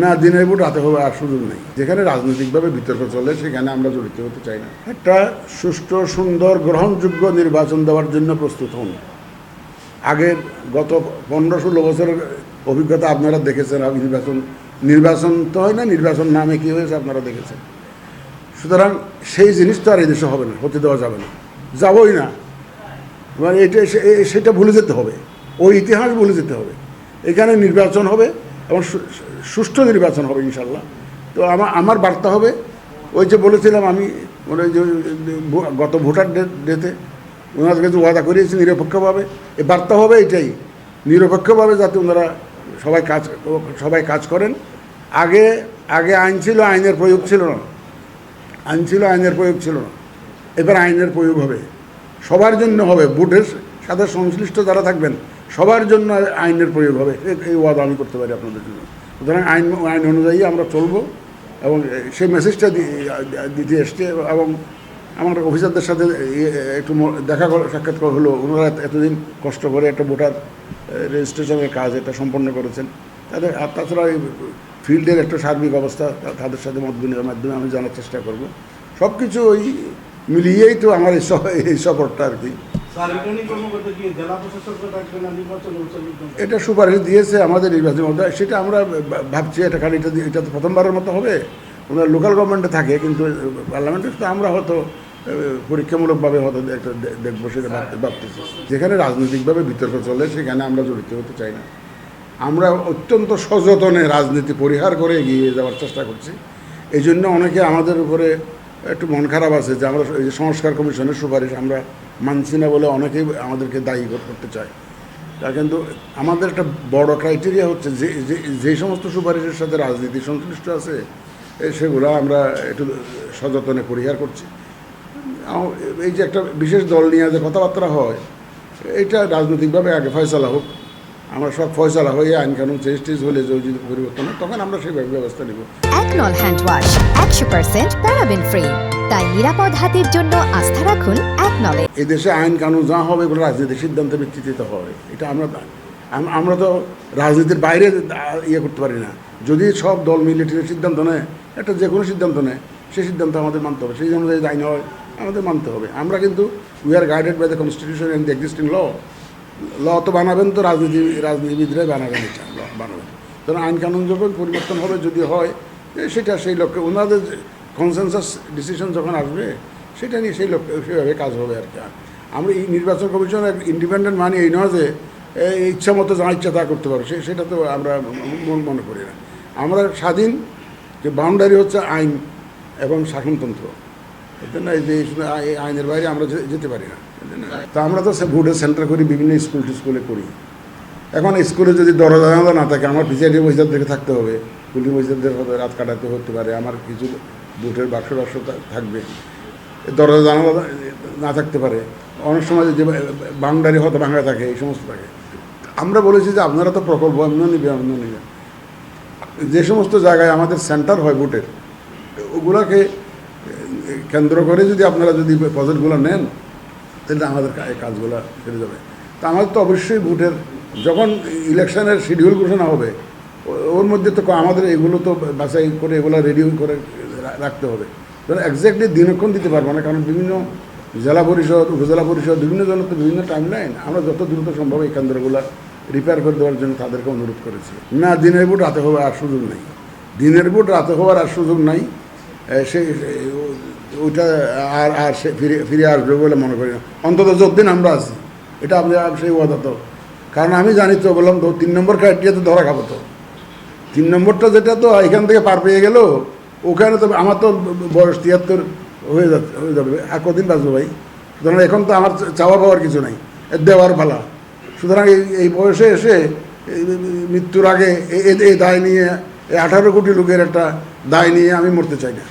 না, দিনের ভোট রাতে হবে আর সুযোগ নেই। যেখানে রাজনৈতিকভাবে বিতর্ক চলে, সেখানে আমরা জড়িত হতে চাই না। একটা সুষ্ঠু, সুন্দর, গ্রহণযোগ্য নির্বাচন দেওয়ার জন্য প্রস্তুত হন। আগের গত পনেরো ষোলো বছরের অভিজ্ঞতা আপনারা দেখেছেন নির্বাচন নির্বাচন তো হয় না, নির্বাচন নামে কী হয়েছে আপনারা দেখেছেন। সুতরাং সেই জিনিস তো আর এই দেশে হবে না, হতে দেওয়া যাবে না। যাবই না। মানে এটা সেটা ভুলে যেতে হবে। ওই ইতিহাস ভুলে যেতে হবে। এখানে নির্বাচন হবে এবং সুষ্ঠু নির্বাচন হবে ইনশাল্লাহ তো আমার আমার বার্তা হবে, ওই যে বলেছিলাম আমি মানে যে গত ভোটার ডেতে ওনাদের কাছে ওয়াদা করিয়েছি নিরপেক্ষভাবে। এ বার্তা হবে এটাই, নিরপেক্ষভাবে যাতে ওনারা সবাই কাজ সবাই কাজ করেন। আগে আগে আইন ছিল, আইনের প্রয়োগ ছিল না। আইন ছিল, আইনের প্রয়োগ ছিল না। এবার আইনের প্রয়োগ হবে। সবার জন্য হবে। ভোটের সাথে সংশ্লিষ্ট যারা থাকবেন সবার জন্য আইনের প্রয়োগ হবে। এই ওয়াদা আমি করতে পারি আপনাদের জন্য। সুতরাং আইন আইন অনুযায়ী আমরা চলবো এবং সেই মেসেজটা দিতে এসছে এবং আমার অফিসারদের সাথে একটু দেখা সাক্ষাৎ হলো। ওনারা এতদিন কষ্ট করে একটা ভোটার রেজিস্ট্রেশনের কাজ এটা সম্পন্ন করেছেন। তাদের, আর তাছাড়া ফিল্ডের একটা সার্বিক অবস্থা তাদের সাথে মত বিনিময়ের মাধ্যমে আমি জানার চেষ্টা করব। সব কিছু ওই মিলিয়েই তো আমার এই সফরটা আর কি। এটা সুপারিশ দিয়েছে আমাদের নির্বাচন সেটা আমরা ভাবছি এটা কারণ এটা এটা তো প্রথমবারের মতো হবে। ওনার লোকাল গভর্নমেন্টে থাকে কিন্তু পার্লামেন্টে তো আমরা হয়তো পরীক্ষামূলকভাবে হয়তো একটা দেখব সেটা ভাবতে ভাবতেছি। যেখানে রাজনৈতিকভাবে বিতর্ক চলে সেখানে আমরা জড়িত হতে চাই না। আমরা অত্যন্ত সযতনে রাজনীতি পরিহার করে এগিয়ে যাওয়ার চেষ্টা করছি। এই জন্য অনেকে আমাদের উপরে একটু মন খারাপ আছে যে আমরা এই যে সংস্কার কমিশনের সুপারিশ আমরা মানছি না বলে অনেকেই আমাদেরকে দায়ী করতে চায়। তা কিন্তু আমাদের একটা বড় ক্রাইটেরিয়া হচ্ছে যে, যে- সমস্ত সুপারিশের সাথে রাজনীতি সংশ্লিষ্ট আছে সেগুলো আমরা একটু সযতনে পরিহার করছি। এই যে একটা বিশেষ দল নিয়ে যে কথাবার্তা হয়, এটা রাজনৈতিকভাবে আগে ফয়সলা হোক। আমরা সব ফয়সলা হয়ে আইন কানুন চেঞ্জ টেজ হলে যদি পরিবর্তন হয়, তখন আমরা সেইভাবে ব্যবস্থা নেব। একনল হ্যান্ড ওয়াশ একশো প্যারাবেন ফ্রি তাই নিরাপদ হাতের জন্য আস্থা রাখুন একনলে এই দেশে আইন কানুন যা হবে এগুলো রাজনীতির সিদ্ধান্তের ভিত্তিতে হয় এটা আমরা আমরা তো রাজনীতির বাইরে ইয়ে করতে পারি না। যদি সব দল মিলিটারি সিদ্ধান্ত নেয়, একটা যে কোনো সিদ্ধান্ত নেয় সেই সিদ্ধান্ত আমাদের মানতে হবে। সেই অনুযায়ী আইন হয়, আমাদের মানতে হবে। আমরা কিন্তু we are guided by the constitution and the existing law law তো বানাবেন তো রাজনীতি, রাজনীতিবিদরাই বানাবেন এটা বানাবেন। কারণ আইন কানুন যখন পরিবর্তন হবে, যদি হয় সেটা সেই লক্ষ্যে। ওনাদের কনসেনসাস ডিসিশন যখন আসবে, সেটা নিয়ে সেই লক্ষ্যে সেভাবে কাজ হবে আর কি। আমরা এই নির্বাচন কমিশন ইন্ডিপেন্ডেন্ট মানে এই নয় যে ইচ্ছা মতো যা ইচ্ছা তা করতে পারো। সেটা তো আমরা মন- করি না। আমরা স্বাধীন, যে বাউন্ডারি হচ্ছে আইন এবং শাসনতন্ত্র। এই যে আইনের বাইরে আমরা যেতে পারি না। তা আমরা তো ভোটের সেন্টার করি বিভিন্ন স্কুল টিস্কুলে করি। এখন স্কুলে যদি দরজা জানালা না থাকে, আমার পিছিয়ে দেখে থাকতে হবে। পুলিশ বৈশাখদের রাত কাটাতে হতে পারে। আমার কিছু বুটের বাক্স বাক্স থাকবে। দরজা জানালা না থাকতে পারে। অনেক সময় যে বাউন্ডারি হয়তো ভাঙা থাকে, এই সমস্ত থাকে। আমরা বলেছি যে আপনারা তো প্রকল্প এমন নেবেন এমন নেবেন যে সমস্ত জায়গায় আমাদের সেন্টার হয় ভোটের, ওগুলাকে কেন্দ্র করে যদি আপনারা যদি প্রজেক্টগুলো নেন, তাহলে আমাদের কাজগুলো সেরে যাবে। তা আমাদের তো অবশ্যই ভোটের, যখন ইলেকশনের শিডিউল ঘোষণা হবে ওর মধ্যে তো আমাদের এগুলো তো বাছাই করে এগুলো রেডি করে রাখতে হবে। ধরুন একজ্যাক্টলি দিনক্ষণ দিতে পারব না, কারণ বিভিন্ন জেলা পরিষদ, উপজেলা পরিষদ, বিভিন্ন জনের তো বিভিন্ন টাইম লাইন আমরা যত দ্রুত সম্ভব এই কেন্দ্রগুলো রিপেয়ার করে দেওয়ার জন্য তাদেরকে অনুরোধ করেছি। না, দিনের ভোট রাতে হওয়ার আর সুযোগ নেই। দিনের ভোট রাতে হওয়ার আর সুযোগ নাই। সে ওইটা আর আর সে ফিরে ফিরে আসবে বলে মনে করি না। অন্তত যতদিন আমরা আছি, এটা আপনি আর সেই ওয়াদা তো কারণ আমি জানি তো, বললাম তো, তিন নম্বর ক্রাইটেরিয়া তো ধরা খাব তো। তিন নম্বরটা যেটা তো এখান থেকে পার পেয়ে গেল ওখানে তো আমার তো বয়স তিয়াত্তর হয়ে যাচ্ছে, হয়ে যাবে। এক কদিন বাঁচবো ভাই? সুতরাং এখন তো আমার চাওয়া পাওয়ার কিছু নাই দেওয়ার পালা। সুতরাং এই এই বয়সে এসে মৃত্যুর আগে এই দায় নিয়ে, এই আঠারো কোটি লোকের একটা দায় নিয়ে আমি মরতে চাই না।